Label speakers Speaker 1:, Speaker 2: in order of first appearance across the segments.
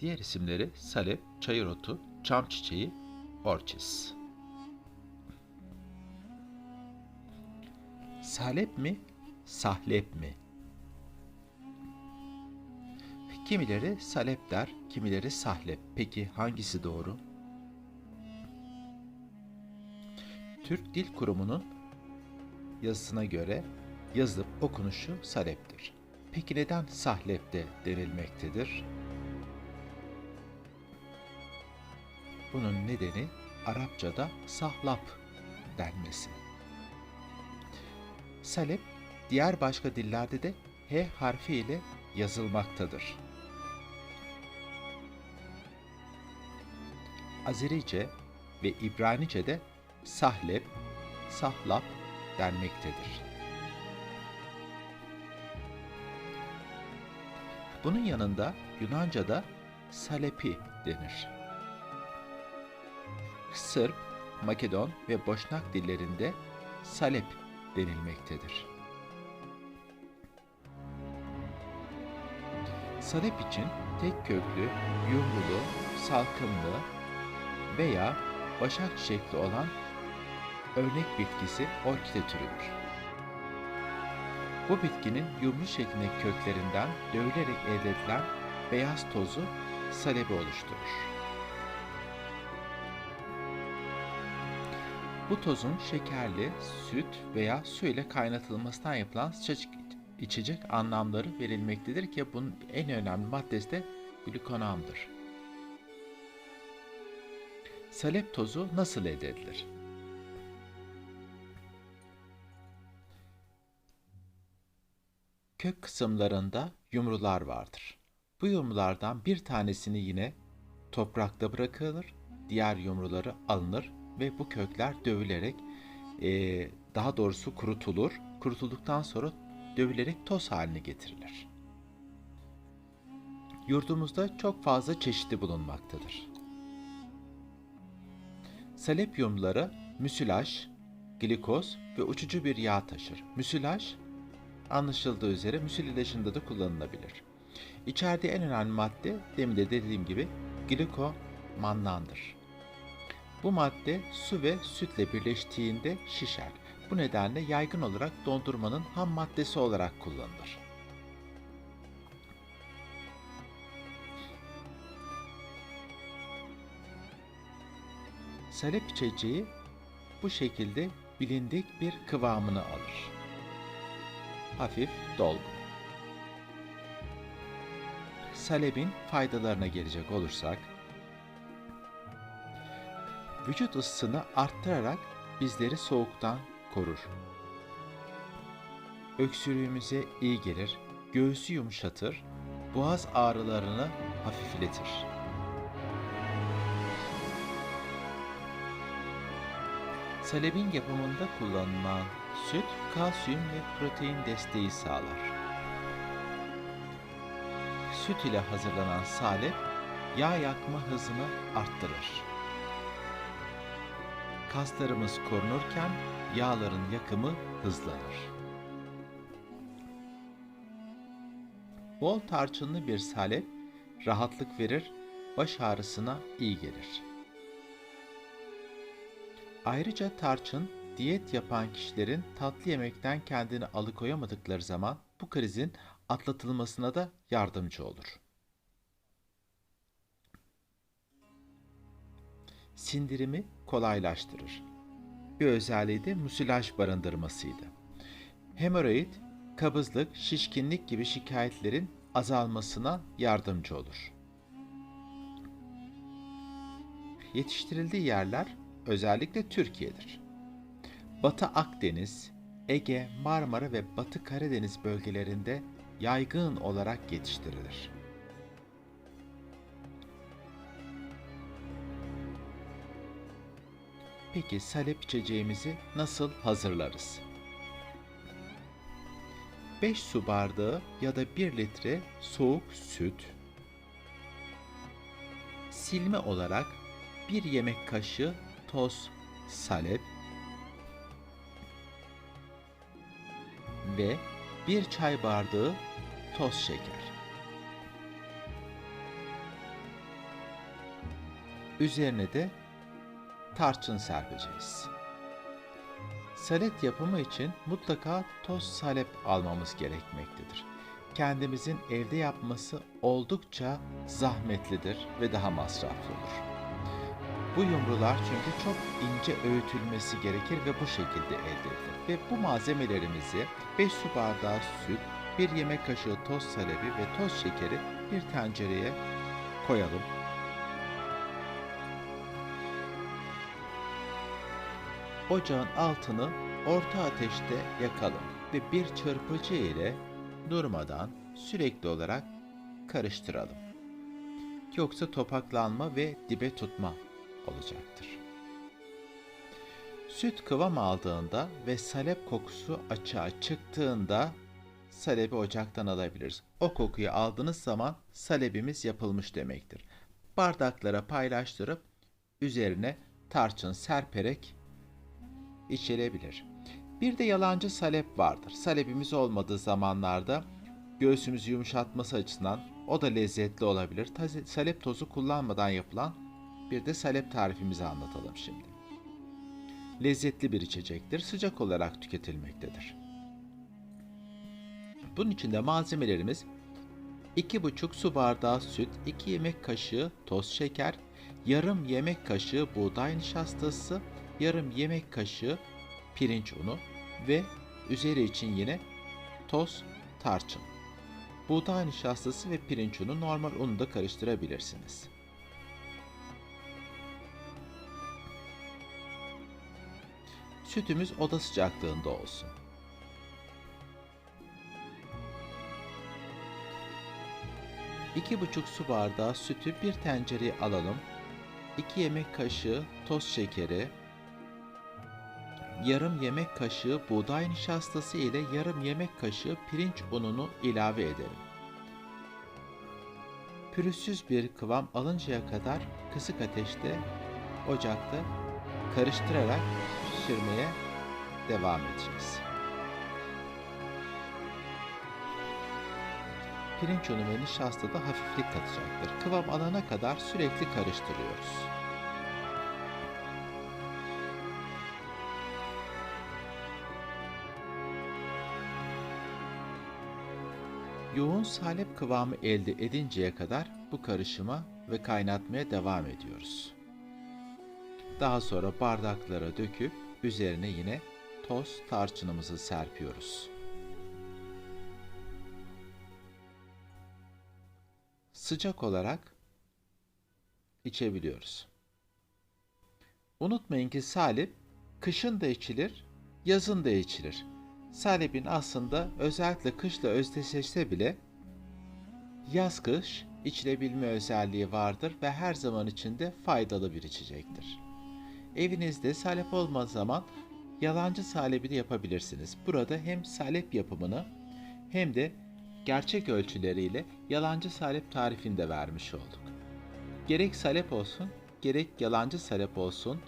Speaker 1: Diğer isimleri salep, çayır otu, çam çiçeği, orçis. Salep mi, sahlep mi? Kimileri salep der, kimileri sahlep. Peki hangisi doğru? Türk Dil Kurumu'nun yazısına göre yazılıp okunuşu saleptir. Peki neden sahlep de denilmektedir? Bunun nedeni Arapçada sahlap denmesi. Salep diğer başka dillerde de H harfi ile yazılmaktadır. Azerice ve İbranice'de sahlep, sahlap denmektedir. Bunun yanında Yunanca'da salepi denir. Sırp, Makedon ve Boşnak dillerinde salep denilmektedir. Salep için tek köklü, yumrulu, salkımlı veya başak çiçekli olan örnek bitkisi orkide türüdür. Bu bitkinin yumru şeklindeki köklerinden dövülerek elde edilen beyaz tozu salebi oluşturur. Bu tozun şekerli, süt veya su ile kaynatılmasından yapılan sıcacık içecek anlamları verilmektedir ki bunun en önemli maddesi de glukonamdır. Salep tozu nasıl elde edilir? Kök kısımlarında yumrular vardır. Bu yumrulardan bir tanesini yine toprakta bırakılır, diğer yumruları alınır ve bu kökler dövülerek e, daha doğrusu kurutulur. Kurutulduktan sonra dövülerek toz haline getirilir. Yurdumuzda çok fazla çeşidi bulunmaktadır. Salep yumruları müsilaj, glikoz ve uçucu bir yağ taşır. Müsilaj anlaşıldığı üzere müsil ilacında da kullanılabilir. İçerdiği en önemli madde demin de dediğim gibi glikomandandır. Bu madde su ve sütle birleştiğinde şişer. Bu nedenle yaygın olarak dondurmanın ham maddesi olarak kullanılır. Salep içeceği bu şekilde bilindik bir kıvamını alır. Hafif dolgun. Salebin faydalarına gelecek olursak, vücut ısısını arttırarak bizleri soğuktan korur. Öksürüğümüze iyi gelir, göğsü yumuşatır, boğaz ağrılarını hafifletir. Salebin yapımında kullanılan süt, kalsiyum ve protein desteği sağlar. Süt ile hazırlanan salep, yağ yakma hızını arttırır. Kaslarımız korunurken yağların yakımı hızlanır. Bol tarçınlı bir salep rahatlık verir, baş ağrısına iyi gelir. Ayrıca tarçın diyet yapan kişilerin tatlı yemekten kendini alıkoyamadıkları zaman bu krizin atlatılmasına da yardımcı olur. Sindirimi kolaylaştırır. Bir özelliği de musilaj barındırmasıydı. Hemoroid, kabızlık, şişkinlik gibi şikayetlerin azalmasına yardımcı olur. Yetiştirildiği yerler özellikle Türkiye'dir. Batı Akdeniz, Ege, Marmara ve Batı Karadeniz bölgelerinde yaygın olarak yetiştirilir. Peki salep içeceğimizi nasıl hazırlarız? 5 su bardağı ya da 1 litre soğuk süt, silme olarak 1 yemek kaşığı toz salep ve 1 çay bardağı toz şeker. Üzerine de tarçın serpeceğiz. Salet yapımı için mutlaka toz salep almamız gerekmektedir. Kendimizin evde yapması oldukça zahmetlidir ve daha masraflı olur. Bu yumrular çünkü çok ince öğütülmesi gerekir ve bu şekilde elde edilir. Ve bu malzemelerimizi 5 su bardağı süt, 1 yemek kaşığı toz salebi ve toz şekeri bir tencereye koyalım. Ocağın altını orta ateşte yakalım ve bir çırpıcı ile durmadan sürekli olarak karıştıralım. Yoksa topaklanma ve dibe tutma olacaktır. Süt kıvam aldığında ve salep kokusu açığa çıktığında salebi ocaktan alabiliriz. O kokuyu aldığınız zaman salebimiz yapılmış demektir. Bardaklara paylaştırıp üzerine tarçın serperek içilebilir. Bir de yalancı salep vardır. Salepimiz olmadığı zamanlarda göğsümüzü yumuşatması açısından o da lezzetli olabilir. Taze- Salep tozu kullanmadan yapılan bir de salep tarifimizi anlatalım şimdi. Lezzetli bir içecektir. Sıcak olarak tüketilmektedir. Bunun için de malzemelerimiz 2,5 su bardağı süt, 2 yemek kaşığı toz şeker, yarım yemek kaşığı buğday nişastası, yarım yemek kaşığı pirinç unu ve üzeri için yine toz tarçın. Buğday nişastası ve pirinç unu normal unu da karıştırabilirsiniz. Sütümüz oda sıcaklığında olsun. İki buçuk su bardağı sütü bir tencereye alalım. 2 yemek kaşığı toz şekeri, yarım yemek kaşığı buğday nişastası ile yarım yemek kaşığı pirinç ununu ilave edelim. Pürüzsüz bir kıvam alıncaya kadar kısık ateşte ocakta karıştırarak pişirmeye devam edeceğiz. Pirinç unu ve nişasta da hafiflik katacaktır. Kıvam alana kadar sürekli karıştırıyoruz. Yoğun salep kıvamı elde edinceye kadar bu karışıma ve kaynatmaya devam ediyoruz. Daha sonra bardaklara döküp üzerine yine toz tarçınımızı serpiyoruz. Sıcak olarak içebiliyoruz. Unutmayın ki salep kışın da içilir, yazın da içilir. Salep'in aslında özellikle kışla özdeşleşse bile yaz kış içilebilme özelliği vardır ve her zaman içinde faydalı bir içecektir. Evinizde salep olmadığı zaman yalancı salebi de yapabilirsiniz. Burada hem salep yapımını hem de gerçek ölçüleriyle yalancı salep tarifini de vermiş olduk. Gerek salep olsun, gerek yalancı salep olsun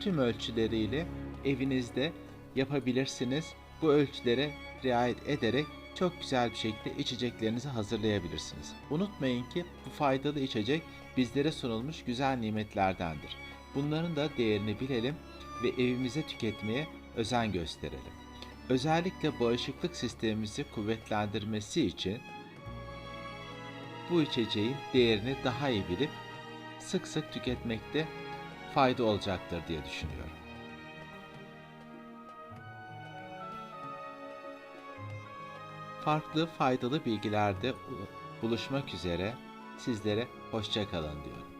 Speaker 1: tüm ölçüleriyle evinizde yapabilirsiniz. Bu ölçülere riayet ederek çok güzel bir şekilde içeceklerinizi hazırlayabilirsiniz. Unutmayın ki bu faydalı içecek bizlere sunulmuş güzel nimetlerdendir. Bunların da değerini bilelim ve evimize tüketmeye özen gösterelim. Özellikle bağışıklık sistemimizi kuvvetlendirmesi için bu içeceğin değerini daha iyi bilip sık sık tüketmekte fayda olacaktır diye düşünüyorum. Farklı faydalı bilgilerde buluşmak üzere sizlere hoşça kalın diyorum.